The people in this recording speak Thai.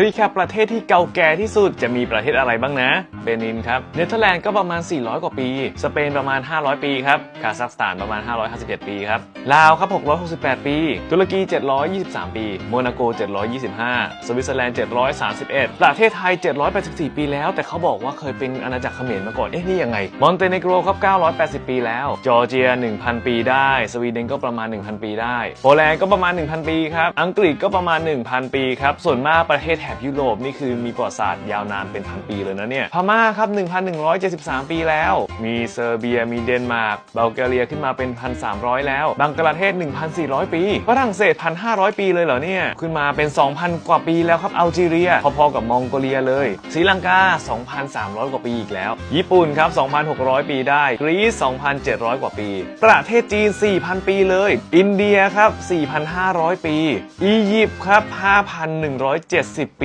รีแคปประเทศที่เก่าแก่ที่สุดจะมีประเทศอะไรบ้างนะ เบนินครับ เนเธอร์แลนด์ก็ประมาณ 400 กว่าปี สเปนประมาณ 500 ปีครับ คาซัคสถานประมาณ 557ปีครับ ลาวครับ 668 ปี ตุรกี 723 ปี โมนาโก 725 สวิตเซอร์แลนด์ 731 ประเทศไทย 784 ปีแล้ว แต่เขาบอกว่าเคยเป็นอาณาจักรเขมรมาก่อน เอ๊ะ นี่ยังไง มอนเตเนโกรครับ 980 ปีแล้ว จอร์เจีย 1,000 ปีได้ สวีเดนก็ประมาณ 1,000 ปีได้ โปแลนด์ก็ประมาณ 1,000 ปีครับ อังกฤษก็ประมาณ 1,000 ปีครับ ส่วนมากประเทศแถบยุโรปนี่คือมีประวัติศาสตร์ยาวนานเป็นพันปีเลยนะเนี่ยพม่าครับ 1,173 ปีแล้ว มีเซอร์เบีย มีเดนมาร์ก บัลแกเรียขึ้นมาเป็น 1,300 แล้ว บังกลาเทศ 1,400 ปี ฝรั่งเศส 1,500 ปีเลยเหรอเนี่ย ขึ้นมาเป็น 2,000 กว่าปีแล้วครับ อัลจีเรีย พอๆกับมองโกเลียเลย ศรีลังกา 2,300 กว่าปีอีกแล้ว ญี่ปุ่นครับ 2,600 ปีได้ กรีซ 2,700 กว่าปี ประเทศจีน 4,000 ปีเลย อินเดียครับ 4,500 ปี อียิปต์ครับ 5,170